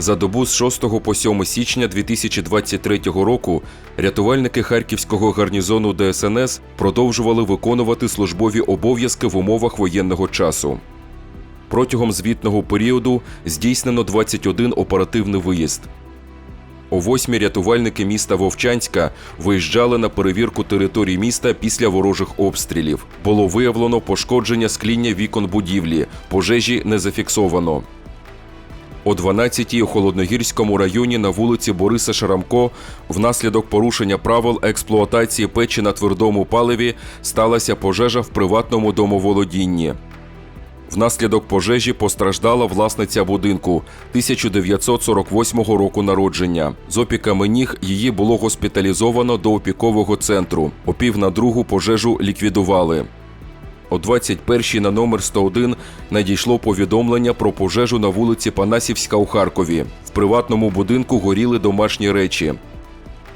За добу з 6 по 7 січня 2023 року рятувальники Харківського гарнізону ДСНС продовжували виконувати службові обов'язки в умовах воєнного часу. Протягом звітного періоду здійснено 21 оперативний виїзд. О восьмій рятувальники міста Вовчанська виїжджали на перевірку території міста після ворожих обстрілів. Було виявлено пошкодження скління вікон будівлі, пожежі не зафіксовано. О 12-й у Холодногірському районі на вулиці Бориса Шарамко внаслідок порушення правил експлуатації печі на твердому паливі сталася пожежа в приватному домоволодінні. Внаслідок пожежі постраждала власниця будинку 1948 року народження. З опіками ніг її було госпіталізовано до опікового центру. О пів на другу пожежу ліквідували. О 21-й на номер 101 надійшло повідомлення про пожежу на вулиці Панасівська у Харкові. В приватному будинку горіли домашні речі.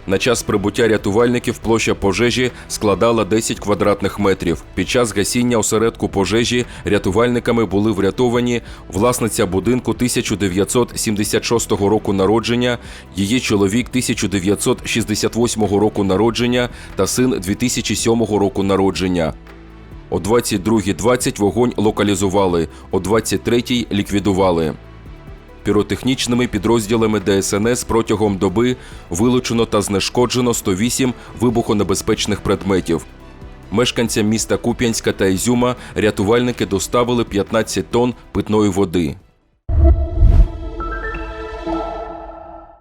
На час прибуття рятувальників площа пожежі складала 10 квадратних метрів. Під час гасіння осередку пожежі рятувальниками були врятовані власниця будинку 1976 року народження, її чоловік 1968 року народження та син 2007 року народження. О 22.20 вогонь локалізували, о 23.00 ліквідували. Піротехнічними підрозділами ДСНС протягом доби вилучено та знешкоджено 108 вибухонебезпечних предметів. Мешканцям міста Куп'янська та Ізюма рятувальники доставили 15 тонн питної води.